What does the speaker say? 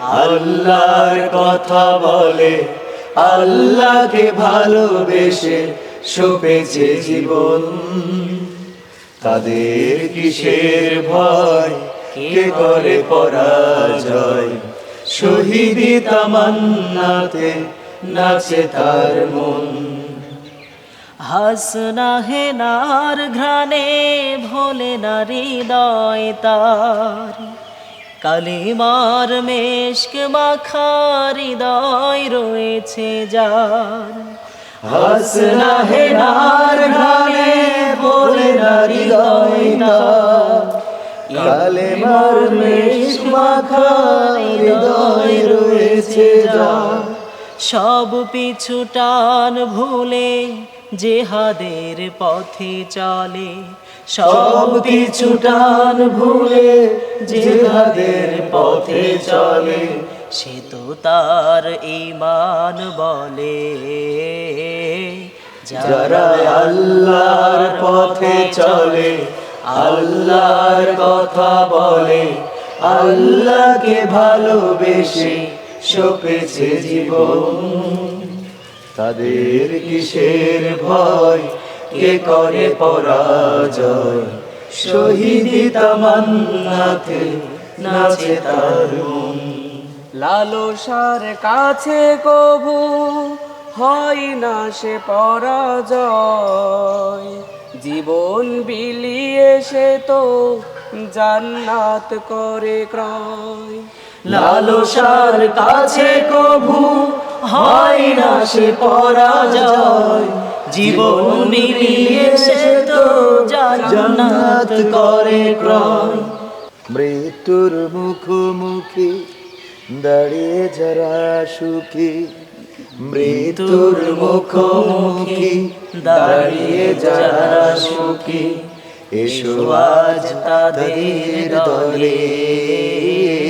আল্লাহর কথা বলে, আল্লাহকে ভালোবেসে সপেছে জীবন। তাদের কিসের ভয়? কে করে পরাজয়? শহীদি তামান্নাতে নাচে তার মন। হাসনা হেনার ঘ্রাণে ভোলে না হৃদয় তার। কালিমার মেশক মাখা হৃদয় রয়েছে যার। হাসনা হেনার ঘানে বলে না হৃদয় তার। কালেমার মেষ মাখা হৃদয় রয়েছে যার। সব পিছু টান ভুলে জেহাদের পথে চলে সব কিছু টান ভুলে জিহাদের পথে চলে সে তো তার ইমান বলে। যারা আল্লাহর পথে চলে আল্লাহর কথা বলে আল্লাহকে ভালোবেসে সপেছে জীবন। তাদের কিসের ভয়? কে করে পরাজয়? শহীদি তামান্নাতে নাচে তার লালসার কাছে কবু হয় না সে পরাজয়। জীবন বিলিয়ে সে তো জান্নাত করে ক্রয়। লালসার কাছে কভু হয় না সে পরাজয়। জীবন মিলিয়ে সে তো জান্নাত করে ক্রয়। মৃত্যুর মুখোমুখি, দাঁড়িয়ে যারা সুখী। মৃত্যুর মুখোমুখি, দাঁড়িয়ে যারা সুখী। এসো আজ তাদের দলে।